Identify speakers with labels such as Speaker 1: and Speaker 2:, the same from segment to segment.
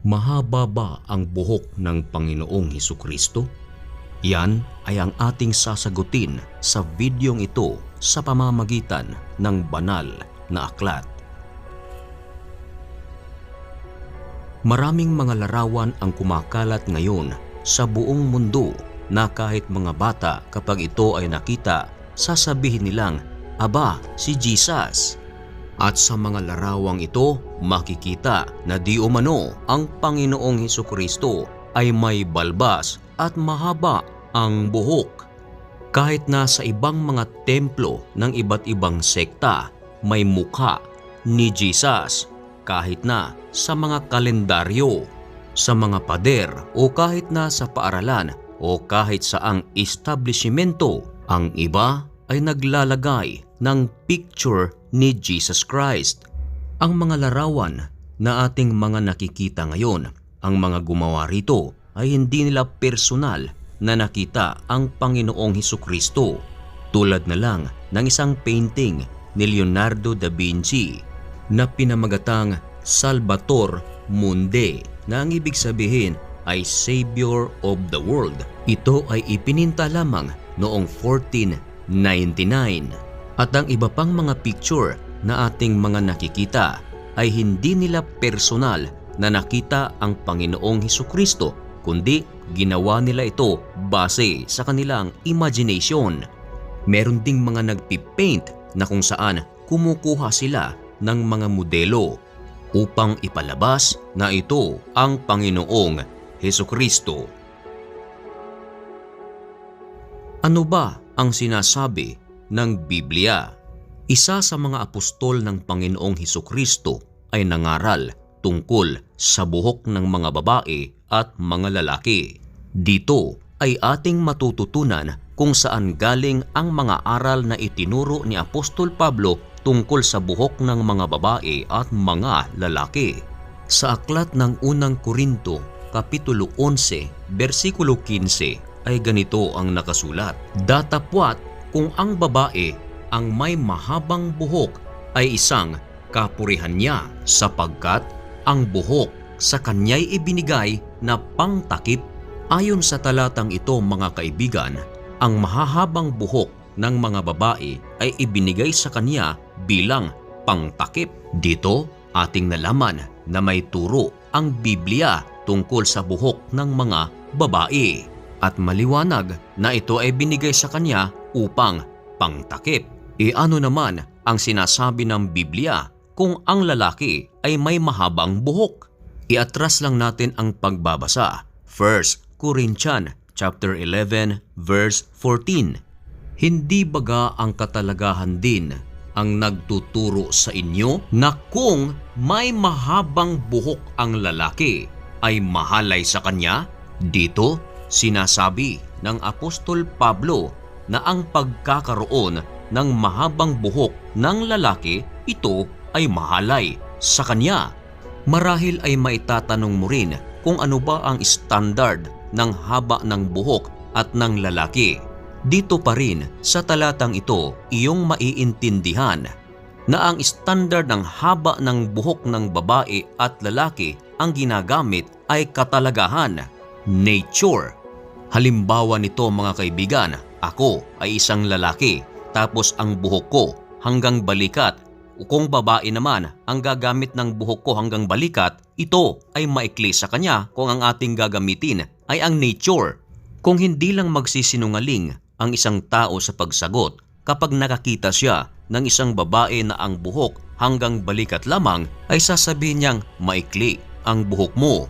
Speaker 1: Mahaba ba ang buhok ng Panginoong Heso Kristo? Yan ay ang ating sasagutin sa videong ito sa pamamagitan ng banal na aklat. Maraming mga larawan ang kumakalat ngayon sa buong mundo na kahit mga bata kapag ito ay nakita, sasabihin nilang, Aba, si Jesus! At sa mga larawang ito, makikita na di umano ang Panginoong Heso Kristo ay may balbas at mahaba ang buhok. Kahit na sa ibang mga templo ng iba't ibang sekta, may mukha ni Jesus. Kahit na sa mga kalendaryo, sa mga pader o kahit na sa paaralan o kahit sa ang establishmento, ang iba ay naglalagay ng picture ni Jesus Christ. Ang mga larawan na ating mga nakikita ngayon, ang mga gumawa rito ay hindi nila personal na nakita ang Panginoong Heso Kristo. Tulad na lang ng isang painting ni Leonardo da Vinci na pinamagatang Salvator Mundi na ang ibig sabihin ay Savior of the World. Ito ay ipininta lamang noong 1499. At ang iba pang mga picture na ating mga nakikita ay hindi nila personal na nakita ang Panginoong Heso Kristo kundi ginawa nila ito base sa kanilang imagination. Meron ding mga nagpipaint na kung saan kumukuha sila ng mga modelo upang ipalabas na ito ang Panginoong Heso Kristo. Ano ba ang sinasabi ng Biblia? Isa sa mga apostol ng Panginoong Heso Kristo ay nangaral tungkol sa buhok ng mga babae at mga lalaki. Dito ay ating matututunan kung saan galing ang mga aral na itinuro ni Apostol Pablo tungkol sa buhok ng mga babae at mga lalaki. Sa aklat ng unang Korinto, Kapitulo 11, versikulo 15 ay ganito ang nakasulat. Datapwat kung ang babae ang may mahabang buhok ay isang kapurihan niya sapagkat ang buhok sa kanya'y ibinigay na pangtakip. Ayon sa talatang ito mga kaibigan, ang mahahabang buhok ng mga babae ay ibinigay sa kanya bilang pangtakip. Dito, ating nalaman na may turo ang Biblia tungkol sa buhok ng mga babae at maliwanag na ito ay binigay sa kanya upang pangtakip. E ano naman ang sinasabi ng Biblia kung ang lalaki ay may mahabang buhok? Iatras lang natin ang pagbabasa. 1 Corinthians chapter 11 verse 14. Hindi baga ang katalagahan din ang nagtuturo sa inyo na kung may mahabang buhok ang lalaki ay mahalay sa kanya? Dito, sinasabi ng Apostol Pablo na ang pagkakaroon ng mahabang buhok ng lalaki ito ay mahalay sa kanya. Marahil ay maitatanong mo rin kung ano ba ang standard ng haba ng buhok at ng lalaki. Dito pa rin sa talatang ito iyong maiintindihan na ang standard ng haba ng buhok ng babae at lalaki ang ginagamit ay katalagahan, nature. Halimbawa nito mga kaibigan, ako ay isang lalaki tapos ang buhok ko hanggang balikat kung babae naman ang gagamit ng buhok ko hanggang balikat, ito ay maikli sa kanya kung ang ating gagamitin ay ang nature. Kung hindi lang magsisinungaling ang isang tao sa pagsagot kapag nakakita siya ng isang babae na ang buhok hanggang balikat lamang ay sasabihin niyang maikli ang buhok mo.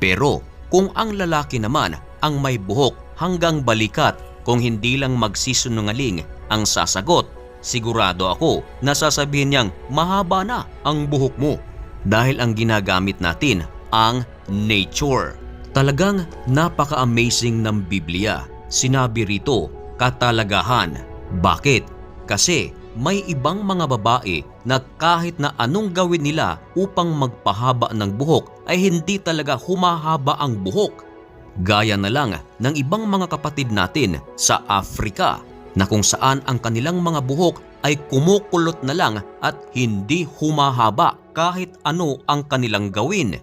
Speaker 1: Pero kung ang lalaki naman ang may buhok hanggang balikat kung hindi lang magsisinungaling ang sasagot sigurado ako na sasabihin niyang mahaba na ang buhok mo dahil ang ginagamit natin ang nature. Talagang napaka-amazing ng Biblia. Sinabi rito, katalagahan. Bakit? Kasi may ibang mga babae na kahit na anong gawin nila upang magpahaba ng buhok ay hindi talaga humahaba ang buhok. Gaya na lang ng ibang mga kapatid natin sa Afrika na kung saan ang kanilang mga buhok ay kumukulot na lang at hindi humahaba kahit ano ang kanilang gawin.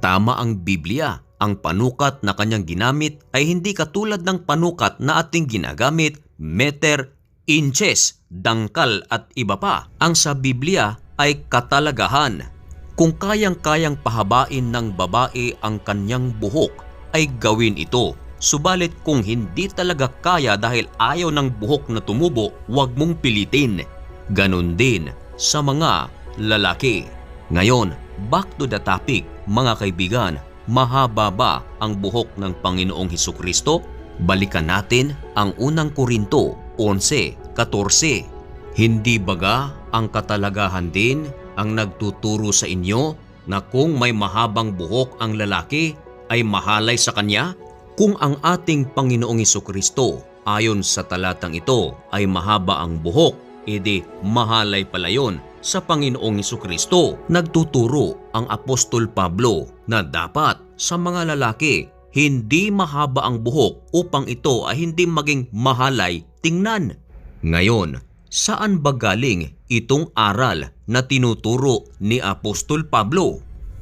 Speaker 1: Tama ang Biblia. Ang panukat na kanyang ginamit ay hindi katulad ng panukat na ating ginagamit, meter, inches, dangkal at iba pa. Ang sa Biblia ay katalagahan. Kung kayang-kayang pahabain ng babae ang kanyang buhok, ay gawin ito. Subalit kung hindi talaga kaya dahil ayaw ng buhok na tumubo, huwag mong pilitin. Ganon din sa mga lalaki. Ngayon, back to the topic, mga kaibigan, mahaba ba ang buhok ng Panginoong Heso Kristo? Balikan natin ang unang Korinto 11.14. Hindi baga ang katalagahan din ang nagtuturo sa inyo na kung may mahabang buhok ang lalaki ay mahalay sa kanya? Kung ang ating Panginoong Kristo ayon sa talatang ito ay mahaba ang buhok, edi mahalay pala yon sa Panginoong Kristo. Nagtuturo ang Apostol Pablo na dapat sa mga lalaki hindi mahaba ang buhok upang ito ay hindi maging mahalay tingnan. Ngayon, saan ba galing itong aral na tinuturo ni Apostol Pablo?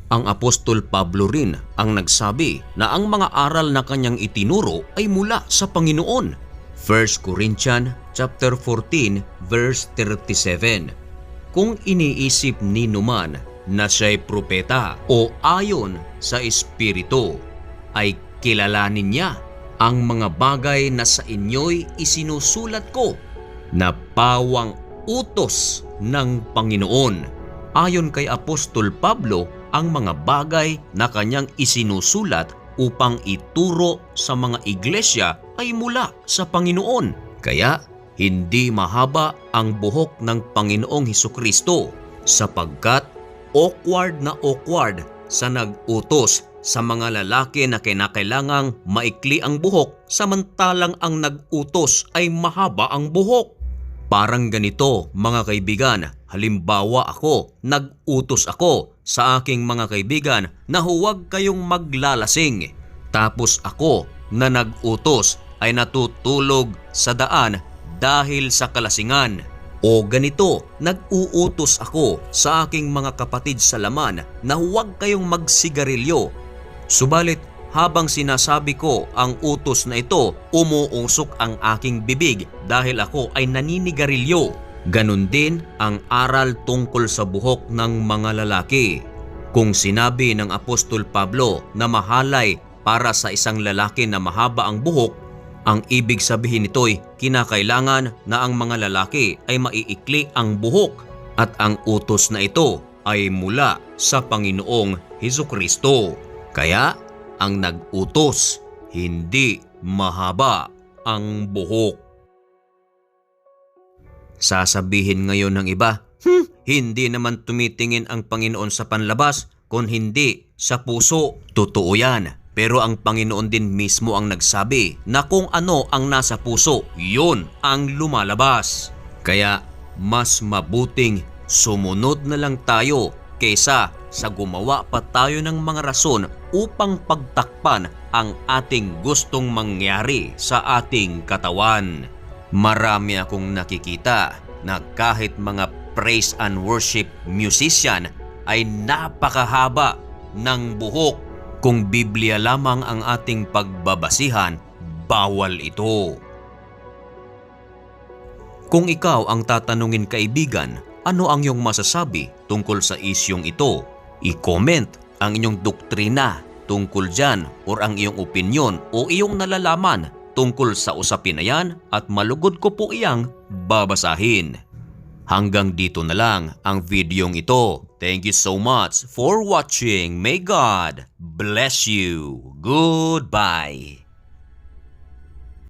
Speaker 1: Ang Apostol Pablo rin ang nagsabi na ang mga aral na kanyang itinuro ay mula sa Panginoon. 1 Corinthians chapter 14 verse 37. Kung iniisip ni Numan na siya'y propeta o ayon sa Espiritu, ay kilalanin niya ang mga bagay na sa inyo'y isinusulat ko na pawang utos ng Panginoon. Ayon kay Apostol Pablo, ang mga bagay na kanyang isinusulat upang ituro sa mga iglesia ay mula sa Panginoon. Kaya hindi mahaba ang buhok ng Panginoong Heso Kristo sapagkat awkward na awkward sa nag-utos sa mga lalaki na kinakailangang maikli ang buhok samantalang ang nag-utos ay mahaba ang buhok. Parang ganito mga kaibigan, halimbawa ako, nag-utos ako sa aking mga kaibigan na huwag kayong maglalasing. Tapos ako na nag-utos ay natutulog sa daan dahil sa kalasingan. O ganito, nag-uutos ako sa aking mga kapatid sa laman na huwag kayong magsigarilyo. Subalit habang sinasabi ko ang utos na ito, umuusok ang aking bibig dahil ako ay naninigarilyo. Ganon din ang aral tungkol sa buhok ng mga lalaki. Kung sinabi ng Apostol Pablo na mahalay para sa isang lalaki na mahaba ang buhok, ang ibig sabihin nito'y kinakailangan na ang mga lalaki ay maiikli ang buhok at ang utos na ito ay mula sa Panginoong Heso Kristo. Kaya ang nag-utos, hindi mahaba ang buhok. Sasabihin ngayon ng iba, hmm, hindi naman tumitingin ang Panginoon sa panlabas, kung hindi sa puso. Totoo yan. Pero ang Panginoon din mismo ang nagsabi na kung ano ang nasa puso, yun ang lumalabas. Kaya mas mabuting sumunod na lang tayo kaysa sa gumawa pa tayo ng mga rason upang pagtakpan ang ating gustong mangyari sa ating katawan. Marami akong nakikita na kahit mga praise and worship musician ay napakahaba ng buhok. Kung Biblia lamang ang ating pagbabasihan, bawal ito. Kung ikaw ang tatanungin kaibigan, ano ang iyong masasabi tungkol sa isyong ito? I-comment ang inyong doktrina tungkol dyan or ang iyong opinyon o iyong nalalaman tungkol sa usapin na yan at malugod ko po iyang babasahin. Hanggang dito na lang ang videong ito. Thank you so much for watching. May God bless you. Goodbye.